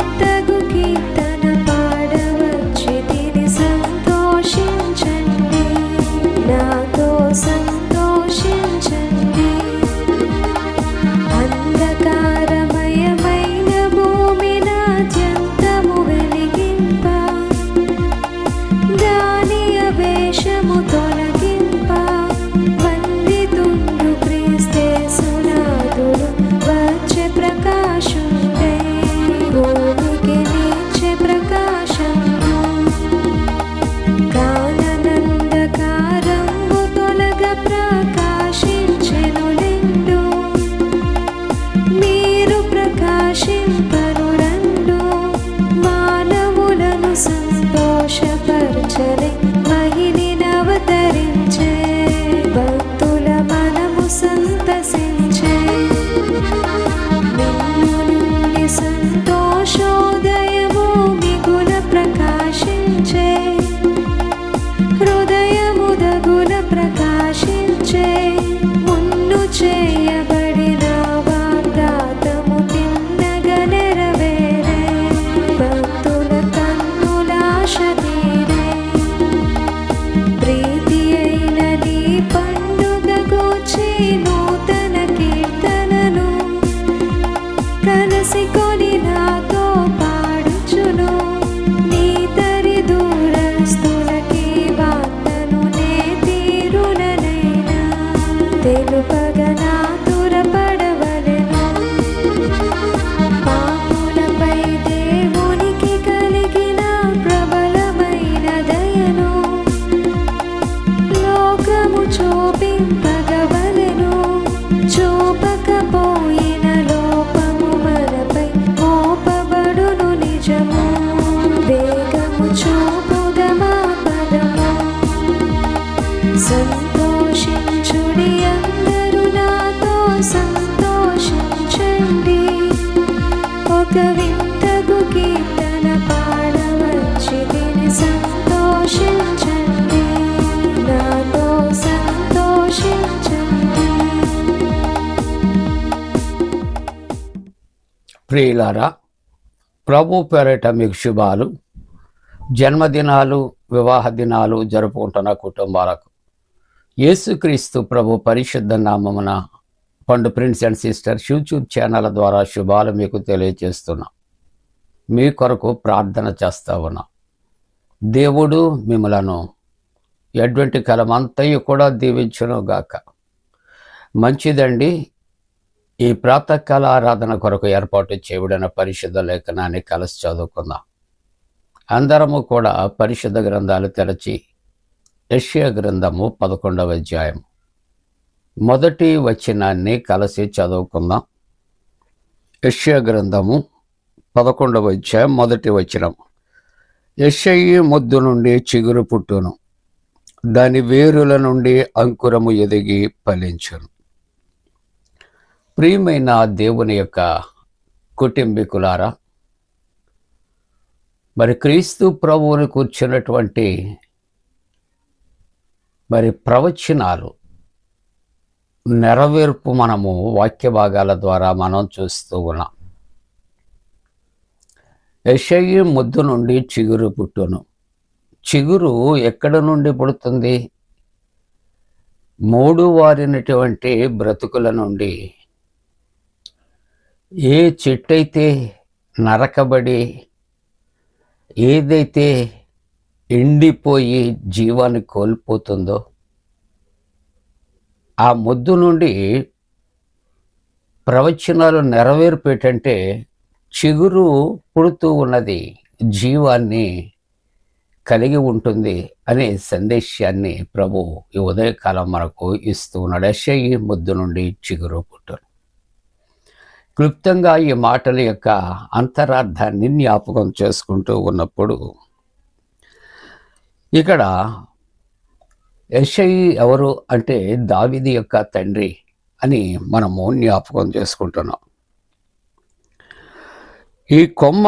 ఒక ప్రకాశించే మున్ను చేయబడిన వాగ్దాతము తిన్నగ నెరవేరే భక్తుల కన్నులాశ తీరే. ప్రీతి అయిన నీ పండుగ గూర్చి నూతన కీర్తనను కలసి ప్రియులారా ప్రభు పేరిట మీకు శుభాలు. జన్మదినాలు వివాహ దినాలు జరుపుకుంటున్న కుటుంబాలకు యేసుక్రీస్తు ప్రభు పరిశుద్ధ నామమున పండు prince and sister YouTube channel ద్వారా శుభాలు మీకు తెలియజేస్తున్నా. మీ కొరకు ప్రార్థన చేస్తా ఉన్నా. దేవుడు మిమ్మలను ఎటువంటి కలమంతయు కూడా దీవించునుగాక. మంచిదండి. ఈ ప్రాతకాల ఆరాధన కొరకు ఏర్పాటు చేయబడిన పరిశుద్ధ లేఖనాన్ని కలిసి చదువుకుందాం. అందరము కూడా పరిశుద్ధ గ్రంథాలు తెరచి యష్యా గ్రంథము పదకొండవ అధ్యాయం మొదటి వచనాన్ని కలిసి చదువుకుందాం. యష్యా గ్రంథము పదకొండవ అధ్యాయం మొదటి వచనం. యెషయి ముద్దు నుండి చిగురు పుట్టును దాని వేరుల నుండి అంకురము ఎదిగి ఫలించును. ప్రియమైన దేవుని యొక్క కుటుంబీకులారా మరి క్రీస్తు ప్రభువుని కూర్చున్నటువంటి మరి ప్రవచనాలు నెరవేర్పు మనము వాక్య భాగాల ద్వారా మనం చూస్తూ ఉన్నాం. యషయి ముద్దు నుండి చిగురు పుట్టును. చిగురు ఎక్కడ నుండి పుడుతుంది? మూడు వారినటువంటి బ్రతుకుల నుండి. ఏ చెట్టయితే నరకబడి ఏదైతే ఎండిపోయి జీవాన్ని కోల్పోతుందో ఆ ముద్దు నుండి ప్రవచనాలు నెరవేర్పేటంటే చిగురు పుడుతూ ఉన్నది జీవాన్ని కలిగి ఉంటుంది అనే సందేశాన్ని ప్రభు ఈ ఉదయకాలం మనకు ఇస్తూ ఉన్నాడు. ఈ ముద్దు నుండి చిగురు పుట్టును. క్లుప్తంగా ఈ మాటల యొక్క అంతరార్థాన్ని జ్ఞాపకం చేసుకుంటూ ఉన్నప్పుడు ఇక్కడ యషయి ఎవరు అంటే దావిది యొక్క తండ్రి అని మనము జ్ఞాపకం చేసుకుంటున్నాం. ఈ కొమ్మ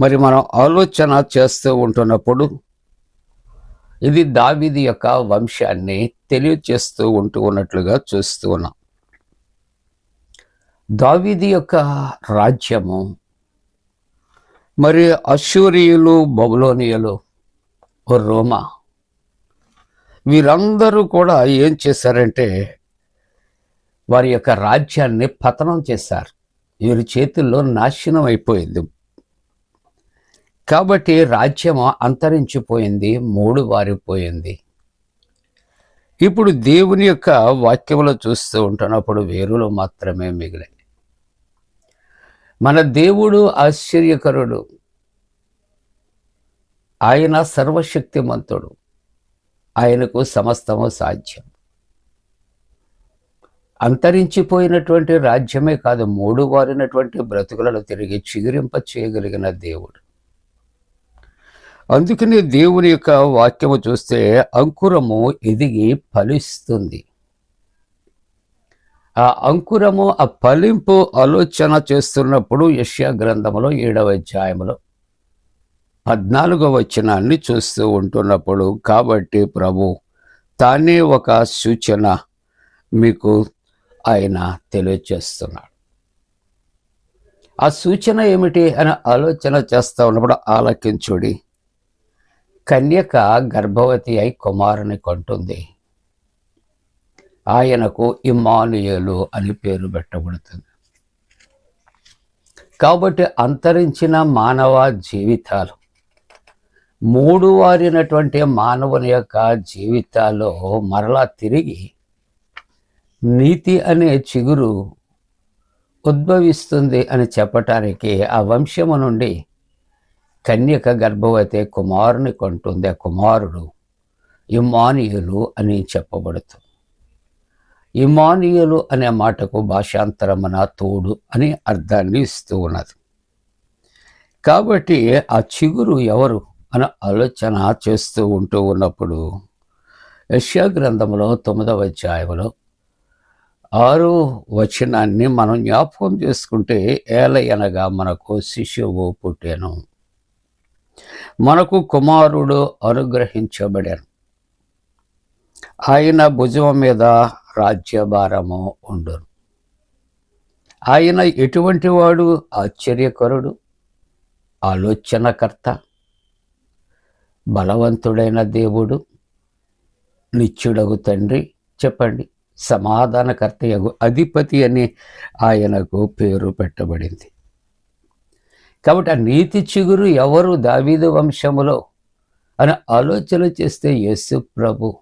మరి మనం ఆలోచన చేస్తూ ఉంటున్నప్పుడు ఇది దావిది యొక్క వంశాన్ని తెలియచేస్తూ ఉంటూ ఉన్నట్లుగా చూస్తూ ఉన్నాం. దావిది యొక్క రాజ్యము మరి అశూరియులు బబులోనియలు రోమా వీరందరూ కూడా ఏం చేశారంటే వారి యొక్క రాజ్యాన్ని పతనం చేశారు. వీరి చేతుల్లో నాశనం అయిపోయింది. కాబట్టి రాజ్యం అంతరించిపోయింది మూడు వారిపోయింది. ఇప్పుడు దేవుని యొక్క వాక్యంలో చూస్తూ ఉంటున్నప్పుడు వేరులు మాత్రమే మిగిలాయి. మన దేవుడు ఆశ్చర్యకరుడు. ఆయన సర్వశక్తిమంతుడు. ఆయనకు సమస్తము సాధ్యం. అంతరించిపోయినటువంటి రాజ్యమే కాదు మూడు వారినటువంటి బ్రతుకులను తిరిగి చిగురింప చేయగలిగిన దేవుడు. అందుకని దేవుని యొక్క వాక్యము చూస్తే అంకురము ఎదిగి ఫలిస్తుంది. ఆ అంకురము ఆ ఫలింపు ఆలోచన చేస్తున్నప్పుడు యష్యా గ్రంథములో ఏడవ అధ్యాయములో పద్నాలుగో వచనాన్ని చూస్తూ ఉంటున్నప్పుడు కాబట్టి ప్రభు తానే ఒక సూచన మీకు ఆయన తెలియచేస్తున్నాడు. ఆ సూచన ఏమిటి అని ఆలోచన చేస్తూ ఉన్నప్పుడు ఆలకించుడి. కన్యక గర్భవతి అయి కుమారుని కొంటుంది. ఆయనకు ఇమానుయేలు అని పేరు పెట్టబడుతుంది. కాబట్టి అంతరించిన మానవ జీవితాలు మూడు వారినటువంటి మానవుని యొక్క జీవితాల్లో మరలా తిరిగి నీతి అనే చిగురు ఉద్భవిస్తుంది అని చెప్పటానికి ఆ వంశము నుండి కన్యక గర్భవతి కుమారుని కొంటుంది. ఆ కుమారుడు ఇమానియులు అని చెప్పబడుతుంది ఇమానియులు అనే మాటకు భాషాంతరమున తోడు అని అర్థాన్ని ఇస్తూ ఉన్నది. కాబట్టి ఆ చిగురు ఎవరు? అని ఆలోచన చేస్తూ ఉంటూ ఉన్నప్పుడు యశ్యా గ్రంథంలో తొమ్మిదవ అధ్యాయంలో ఆరు వచనాన్ని మనం జ్ఞాపకం చేసుకుంటే ఏలయనగా మనకు శిశువు పుట్టాను. మనకు కుమారుడు అనుగ్రహించబడాను. ఆయన భుజం మీద రాజ్యభారము ఉండును. ఆయన ఎటువంటి వాడు? ఆశ్చర్యకరుడు ఆలోచనకర్త బలవంతుడైన దేవుడు నిత్యుడగు తండ్రి చెప్పండి. సమాధానకర్త యగు అధిపతి అని ఆయనకు పేరు పెట్టబడింది. కాబట్టి ఆ నీతి చిగురు ఎవరు దావీదు వంశములో అని ఆలోచన చేస్తే యేసు ప్రభు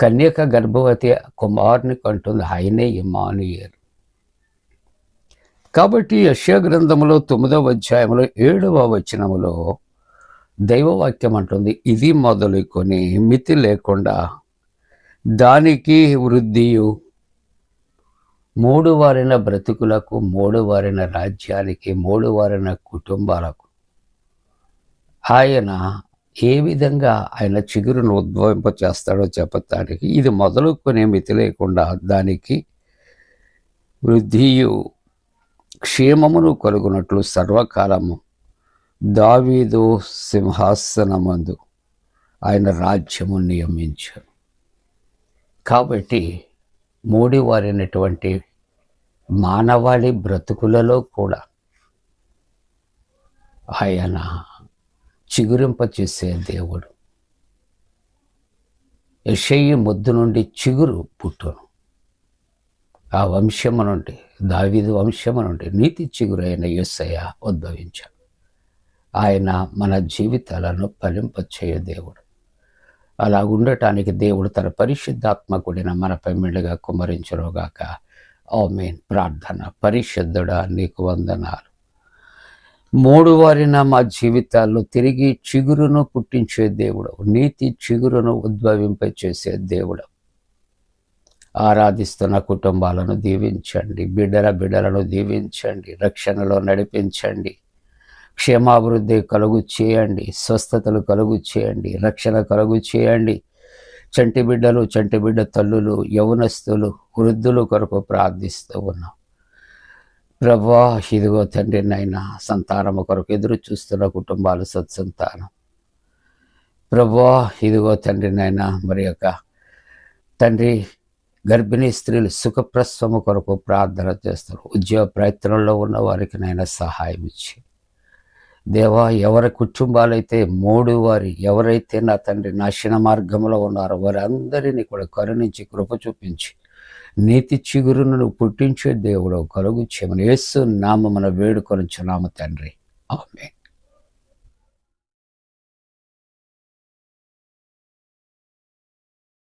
కన్యక గర్భవతి కుమారుని కంటుంది. ఆయనే ఇమానుయేలు కాబట్టి యశ్యా గ్రంథములో తొమ్మిదవ అధ్యాయంలో ఏడవ వచనములో దైవవాక్యం అంటుంది ఇది మొదలుకొని మితి లేకుండా దానికి వృద్ధియు. మూడు వారిన బ్రతుకులకు మూడు వారిన రాజ్యానికి మూడు వారిన కుటుంబాలకు. ఆయన ఏ విధంగా ఆయన చిగురును ఉద్భవింప చేస్తాడో చెప్పటానికి ఇది మొదలుకునే మితి లేకుండా దానికి వృద్ధియు. క్షేమమును కలుగునట్లు సర్వకాలము దావీదు సింహాసనమందు ఆయన రాజ్యము నియమించారు కాబట్టి మోడీ వారినటువంటి మానవాళి బ్రతుకులలో కూడా ఆయన చిగురింప చేసే దేవుడు. యషయ్య ముద్దు నుండి చిగురు పుట్టును. ఆ వంశము నుండి దావీదు వంశము నుండి నీతి చిగురైన యేసయ్య ఉద్భవించాడు. ఆయన మన జీవితాలను ఫలింపచేయ దేవుడు. అలా ఉండటానికి దేవుడు తన పరిశుద్ధాత్మకుడిన మనపై మెళ్ళుగా కుమరించరుగాక ఓ మెయిన్ ప్రార్థన. పరిశుద్ధుడా నీకు వందనాలు. మూడు వారిన మా జీవితాల్లో తిరిగి చిగురును పుట్టించే దేవుడు నీతి చిగురును ఉద్భవింప చేసే దేవుడు ఆరాధిస్తున్న కుటుంబాలను దీవించండి బిడ్డల బిడ్డలను దీవించండి రక్షణలో నడిపించండి క్షేమాభివృద్ధి కలుగు చేయండి స్వస్థతలు కలుగు చేయండి రక్షణ కలుగు చేయండి. చంటి బిడ్డలు చంటి బిడ్డ తల్లులు యవనస్తులు వృద్ధులు కొరకు ప్రార్థిస్తూ ఉన్నాం. ప్రభా ఇదిగో తండ్రి నైనా కొరకు ఎదురు చూస్తున్న కుటుంబాలు సత్సంతానం. ప్రభా ఇదిగో తండ్రి నైనా మరి యొక్క తండ్రి గర్భిణీ స్త్రీలు సుఖప్రసవము కొరకు ప్రార్థన చేస్తారు. ఉద్యోగ ప్రయత్నంలో ఉన్న వారికి నైనా సహాయం ఇచ్చి. దేవా ఎవరి కుటుంబాలైతే మూడు వారి ఎవరైతే నా తండ్రి నాశన మార్గంలో ఉన్నారో వారందరినీ కూడా కరుణించి కృప చూపించి నీతి చిగురును నువ్వు పుట్టించే దేవుడు కలుగు చేయమని యేసు నామమున వేడుకొనుచున్నాము తండ్రి. ఆమె